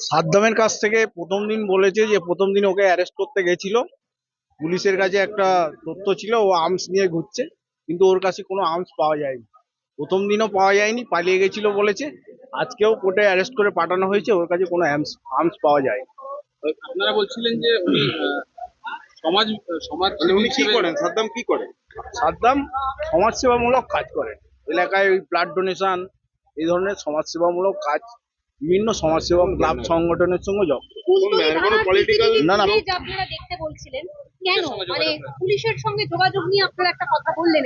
সাদ্দামের কাছ থেকে প্রথম দিন বলেছে যে প্রথম দিন ওকে অ্যারেস্ট করতে গেছিল। পুলিশের কাছে একটা তথ্য ছিল ও আর্মস নিয়ে ঘুরছে কিন্তু ওর কাছে কোনো আর্মস পাওয়া যায়নি। প্রথম দিনও পাওয়া যায়নি পালিয়ে গেছিল বলেছে। আজকেও কোর্টে অ্যারেস্ট করে পাঠানো হয়েছে ওর কাছে কোনো আর্মস আর্মস পাওয়া যায়নি। আপনারা বলছিলেন যে উনি সমাজ সমাজ মানে উনি কি করেন? সাদ্দাম কি করেন? সাদ্দাম সমাজসেবামূলক কাজ করেন। এলাকায় ওই ব্লাড ডোনেশন এই ধরনের সমাজসেবামূলক কাজ বিভিন্ন সমাজসেবক ক্লাব সংগঠনের সঙ্গে যুক্ত না, না। আপনারা দেখতে বলছিলেন। কেন? মানে পুলিশের সঙ্গে যোগাযোগ নিয়ে আপনারা একটা কথা বললেন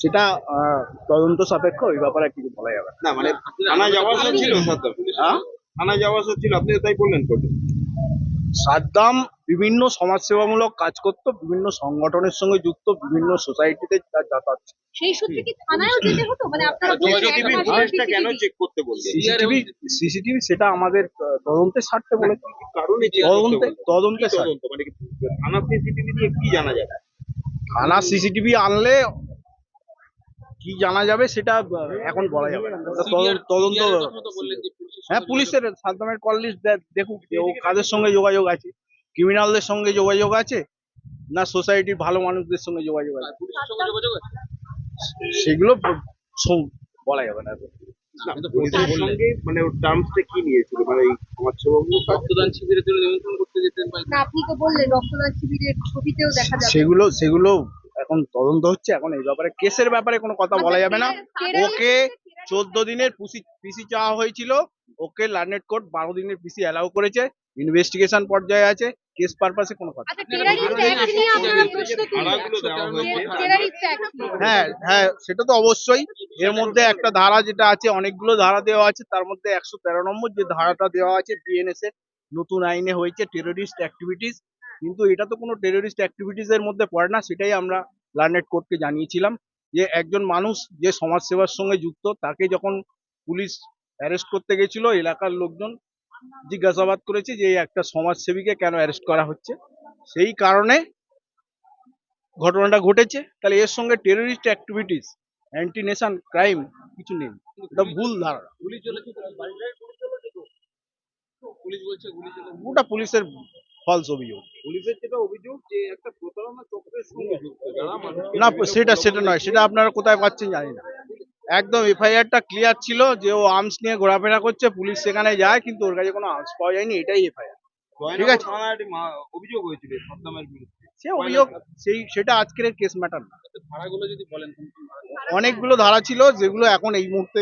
সেটা আহ, তদন্ত সাপেক্ষ ওই ব্যাপারে কিছু বলা যাবে না। মানে থানা যাওয়া ছিল হ্যাঁ? থানা যাওয়া ছিল আপনি তাই বললেন কোর্টে। সাদ্দাম বিভিন্ন সমাজসেবামূলক কাজ করত বিভিন্ন সংগঠনের সঙ্গে যুক্ত বিভিন্ন সোসাইটিতে তার যাতায়াত সেই সূত্রে কি থানায়ও যেতে হতো? মানে আপনারা সিসিটিভি ফুটেজটা কেন চেক করতে বললেন? সিসিটিভি সিসিটিভি সেটা আমাদের স্বার্থে কারণে তদন্তে তদন্ত মানে থানা সিসিটিভি দিয়ে কি জানা যাবে? থানা সিসিটিভি আনলে কি জানা যাবে সেটা এখন বলা যাবে না। তদন্ত- তদন্ত CR এর কথা তো বললেন যে পুলিশের হ্যাঁ পুলিশের সাদ্দামের কল লিস্ট দেখুক যে ও কাদের সঙ্গে যোগাযোগ আছে। ক্রিমিনালদের সঙ্গে যোগাযোগ আছে না সোসাইটির ভালো মানুষদের সঙ্গে যোগাযোগ আছে? সেগুলো বলা যাবে না। মানে ওর টার্মসটা কি নিয়েছিল? মানে এই সমাজসেবামূলক কাজ রক্তদান শিবিরের জন্য নিমন্ত্রণ করতে যেতেন না আপনি তো বললেন রক্তদান শিবিরের ছবিতেও দেখা যাবে। সেগুলো সেগুলো এখন তদন্ত হচ্ছে এখন এই ব্যাপারে কেসের ব্যাপারে কোনো কথা বলা যাবে না। ওকে চোদ্দ দিনের পিসি পিসি চাওয়া হয়েছিল। ওকে লার্নেট কোর্ট বারো দিনের পিসি অ্যালাউ করেছে ইনভেস্টিগেশন পর্যায়ে আছে কেস পারপাসে কোনো কথা আচ্ছা অ্যাক্ট হ্যাঁ হ্যাঁ সেটা তো অবশ্যই। এর মধ্যে একটা ধারা যেটা আছে অনেকগুলো ধারা দেওয়া আছে তার মধ্যে একশো তেরো নম্বর যে ধারাটা দেওয়া আছে বিএনএস এর নতুন আইনে হয়েছে টেরোরিস্ট অ্যাক্টিভিটিস কিন্তু এটা তো কোনো টেরোরিস্ট অ্যাক্টিভিটিস এর মধ্যে পড়ে না সেটাই আমরা লার্নেট কোর্টকে জানিয়েছিলাম যে একজন মানুষ যে সমাজসেবার সঙ্গে যুক্ত তাকে যখন পুলিশ অ্যারেস্ট করতে গেছিল এলাকার লোকজন জিজ্ঞাসাবাদ করেছে যে এই একটা সমাজসেবীকে কেন অ্যারেস্ট করা হচ্ছে? সেই কারণে ঘটনাটা ঘটেছে। তাহলে এর সঙ্গে terrorist activities anti nation crime কিছু নেই। এটা ভুল ধারণা। ওটা পুলিশের ফলস অভিযোগ। পুলিশের যেটা অভিযোগ যে একটা প্রতারণা চক্রের সঙ্গে যুক্ত। যারা মানুষকে না সেটা সেটা নয়। সেটা আপনারা কোথায় পাচ্ছেন জানি না। একদম এফআইআরটা ক্লিয়ার ছিল যে ও আর্মস নিয়ে ঘোরাফেরা করছে পুলিশ সেখানে যায় কিন্তু ওর কাছে কোনো আর্মস পাওয়া যায়নি এটাই এফআইআর ঠিক আছে। অভিযোগ হয়েছিল সাদ্দামের বিরুদ্ধে সে অভিযোগ সেই সেটা আজকের কেস ম্যাটার না তো যদি বলেন কোন কোন ভাড়া? অনেকগুলো ধারা ছিল যেগুলো এখন এই মুহূর্তে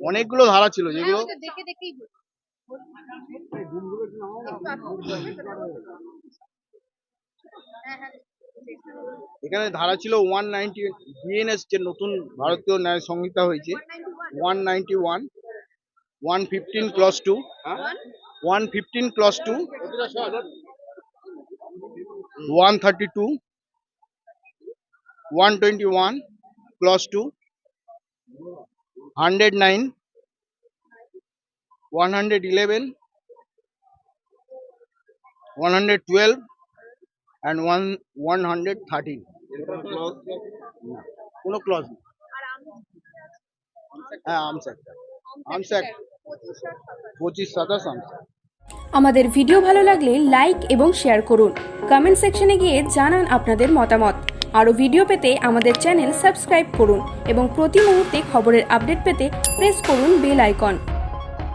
অনেকগুলো ধারা ছিল যেগুলো হ্যাঁ হ্যাঁ এখানে ধারা ছিল ওয়ান নাইনটি বিএনএস যে নতুন ভারতীয় ন্যায় সংহিতা হয়েছে one ninety one one fifteen clause two one fifteen clause two one thirty two one twenty one clause two hundred nine one hundred eleven one hundred twelve and one one hundred thirteen কোনো clause হ্যাঁ পঁচিশ সাতাশ আমাদের video ভালো লাগলে like এবং share করুন। Comment সেকশনে গিয়ে জানান আপনাদের মতামত। আরও ভিডিও পেতে আমাদের চ্যানেল সাবস্ক্রাইব করুন এবং প্রতি মুহূর্তে খবরের আপডেট পেতে প্রেস করুন বেল আইকন